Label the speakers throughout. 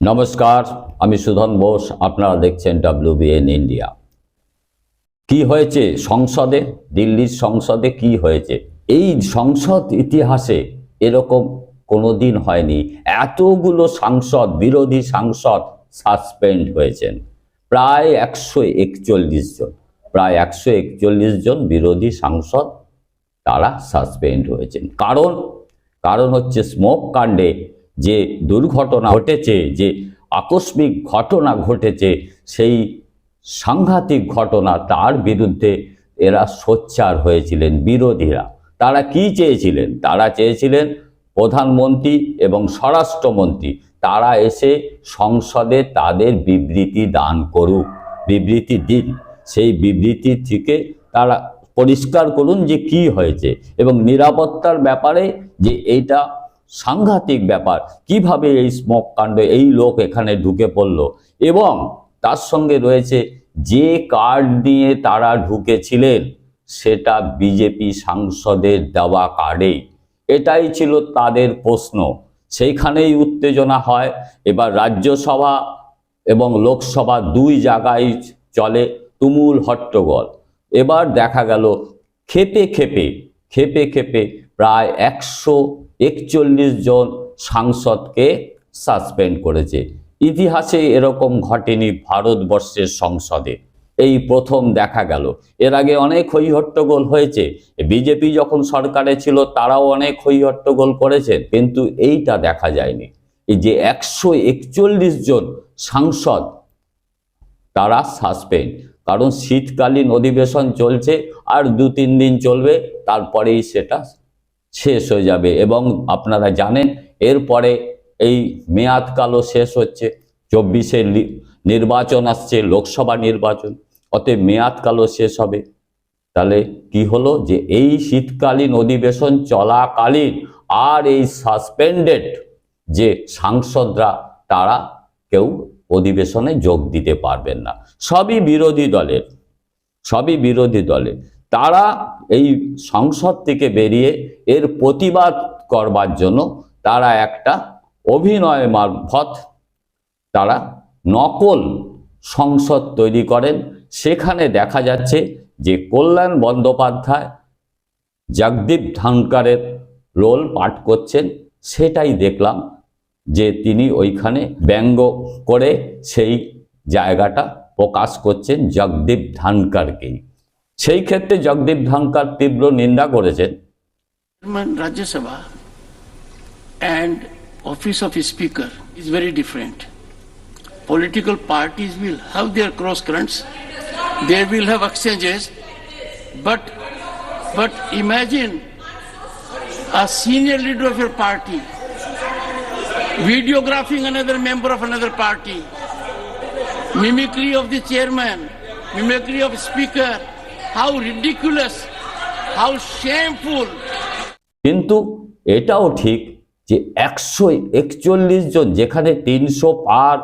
Speaker 1: নমস্কার, আমি সুধন বোস, আপনারা দেখছেন ডাব্লিউবিএন ইন্ডিয়া কি হয়েছে সংসদে? দিল্লির সংসদে কি হয়েছে? এই সংসদ ইতিহাসে এরকম কোনোদিন হয়নি। এতগুলো সাংসদ, বিরোধী সাংসদ সাসপেন্ড হয়েছেন। প্রায় একশো একচল্লিশ জন। প্রায় একশো একচল্লিশ জন বিরোধী সাংসদ তারা সাসপেন্ড হয়েছেন। কারণ কারণ হচ্ছে স্মোক কাণ্ডে যে দুর্ঘটনা ঘটেছে, যে আকস্মিক ঘটনা ঘটেছে, সেই সাংঘাতিক ঘটনা তার বিরুদ্ধে এরা সোচ্চার হয়েছিলেন বিরোধীরা। তারা কি চেয়েছিলেন? তারা চেয়েছিলেন প্রধানমন্ত্রী এবং স্বরাষ্ট্রমন্ত্রী, তারা এসে সংসদে তাদের বিবৃতি দান করুক। বিবৃতি দিন। সেই বিবৃতি থেকে তারা পরিষ্কার করুন যে কি হয়েছে এবং নিরাপত্তার ব্যাপারে যে এইটা সাংঘাতিক ব্যাপার, কীভাবে এই স্মোক কাণ্ড, এই লোক এখানে ঢুকে পড়ল এবং তার সঙ্গে রয়েছে যে কার্ড নিয়ে তারা ঢুকেছিলেন, সেটা বিজেপি সাংসদের দেওয়া কার্ডেই। এটাই ছিল তাদের প্রশ্ন। সেইখানেই উত্তেজনা হয়। এবার রাজ্যসভা এবং লোকসভা দুই জায়গায় চলে তুমুল হট্টগোল। এবার দেখা গেল খেপে খেপে খেপে খেপে প্রায় একশো একচল্লিশ জন সাংসদকে সাসপেন্ড করেছে। ইতিহাসে এরকম ঘটেনি ভারতবর্ষের সংসদে। এই প্রথম দেখা গেল। এর আগে অনেক হই হট্টগোল হয়েছে। বিজেপি যখন সরকারে ছিল, তারাও অনেক হই হট্টগোল করেছেন, কিন্তু এইটা দেখা যায়নি। এই যে একশো একচল্লিশ জন সাংসদ, তারা সাসপেন্ড কারণ শীতকালীন অধিবেশন চলছে, আর দু তিন দিন চলবে, তারপরেই সেটা শেষ হয়ে যাবে। এবং আপনারা জানেন, এরপরে এই মেয়াদকালও শেষ হচ্ছে। চব্বিশে নির্বাচন আসছে, লোকসভা নির্বাচন। অতএব মেয়াদকালও শেষ হবে। তাহলে কি হলো যে এই শীতকালীন অধিবেশন চলাকালীন আর এই সাসপেন্ডেড যে সাংসদরা, তারা কেউ অধিবেশনে যোগ দিতে পারবেন না। সবই বিরোধী দলের, সবই বিরোধী দলের। তারা এই সংসদ থেকে বেরিয়ে এর প্রতিবাদ করবার জন্য তারা একটা অভিনয় মারফত, তারা নকল সংসদ তৈরি করেন। সেখানে দেখা যাচ্ছে যে কল্যাণ বন্দ্যোপাধ্যায় জগদীপ ধানকারের রোল পাঠ করছেন সেটাই দেখলাম যে তিনি ওইখানে ব্যঙ্গ করে সেই জায়গাটা প্রকাশ করছেন জগদীপ ধানকারকেই। সেই ক্ষেত্রে জগদীপ ধানকার তীব্র নিন্দা করেছেন।
Speaker 2: Rajya Sabha and office of speaker is very different. Political parties will have their cross currents, they will have exchanges, but but imagine a senior leader of your party videographing another member of another party, mimicry of the chairman, mimicry of speaker, how ridiculous, how shameful.
Speaker 1: কিন্তু এটাও ঠিক যে একশো একচল্লিশ জন যেখানে তিনশো পার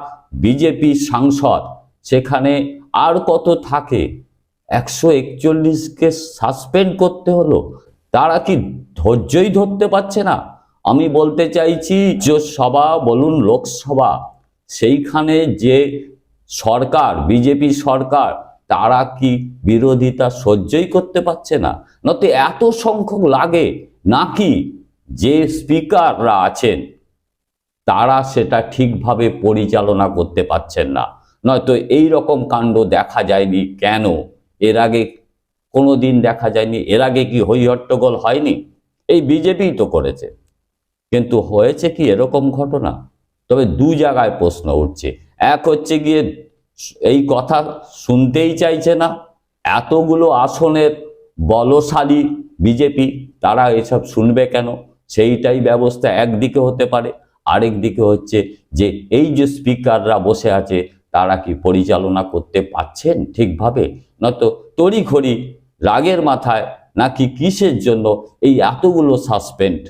Speaker 1: BJP সাংসদ সেখানে আর কত থাকে? একশো একচল্লিশকে সাসপেন্ড করতে হলো? তারা কি ধৈর্যই ধরতে পারছে না? আমি বলতে চাইছি যে সভা, বলুন লোকসভা, সেইখানে যে সরকার, বিজেপি সরকার, তারা কি বিরোধিতা সহ্যই করতে পারছে না? নয়তো এত সংখ্যক লাগে নাকি যে স্পিকাররা আছেন, তারা সেটা ঠিকভাবে পরিচালনা করতে পারছেন না? নয়তো এই রকম কাণ্ড দেখা যায়নি কেন? এর আগে কোনো দিন দেখা যায়নি, এর আগে কি হই হট্টগোল হয়নি? এই বিজেপি তো করেছে। কিন্তু হয়েছে কি এরকম ঘটনা? তবে দু জায়গায় প্রশ্ন উঠছে। এক হচ্ছে গিয়ে এই কথা শুনতেই চাইছে না। এতগুলো আসনের বলশালী বিজেপি, তারা এসব শুনবে কেন? সেইটাই ব্যবস্থা একদিকে হতে পারে আরেক দিকে হচ্ছে যে এই যে স্পিকাররা বসে আছে তারা কি পরিচালনা করতে পারছেন ঠিকভাবে? নয়তো তড়িঘড়ি রাগের মাথায় নাকি কিসের জন্য এই এতগুলো সাসপেন্ড?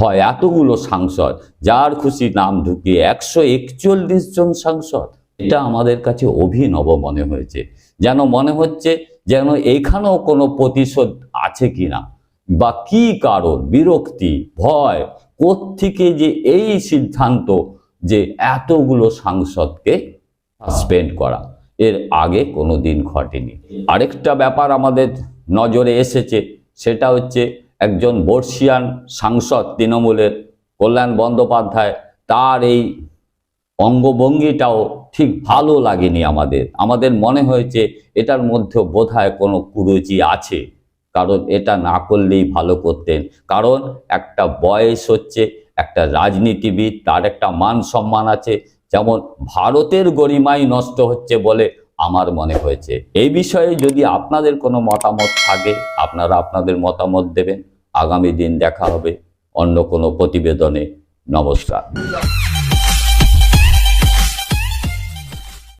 Speaker 1: হয় এতগুলো সাংসদ, যার খুশি নাম ঢুকিয়ে একশো একচল্লিশ জন সাংসদ? এটা আমাদের কাছে অভিনব মনে হয়েছে। যেন মনে হচ্ছে যেন এখানেও কোনো প্রতিশোধ আছে কিনা? বা কি কারণ? বিরক্তি? ভয়? কোত্থেকে যে এই সিদ্ধান্ত যে এতগুলো সাংসদকে সাসপেন্ড করা। এর আগে কোনো দিন ঘটেনি। আরেকটা ব্যাপার আমাদের নজরে এসেছে, সেটা হচ্ছে একজন বর্ষিয়ান সাংসদ তৃণমূলের কল্যাণ বন্দ্যোপাধ্যায়, তার এই অঙ্গভঙ্গিটাও ঠিক ভালো লাগেনি আমাদের। আমাদের মনে হয়েছে এটার মধ্যে বোধহয় কোনো কুরুচি আছে, কারণ এটা না করলেই ভালো করতেন। কারণ একটা বয়স হচ্ছে, একটা রাজনীতিবিদ, তার একটা মান সম্মান আছে যেমন ভারতের গরিমাই নষ্ট হচ্ছে বলে আমার মনে হয়েছে। এই বিষয়ে যদি আপনাদের কোনো মতামত থাকে, আপনারা আপনাদের মতামত দেবেন। আগামী দিন দেখা হবে অন্য কোনো প্রতিবেদনে। নমস্কার।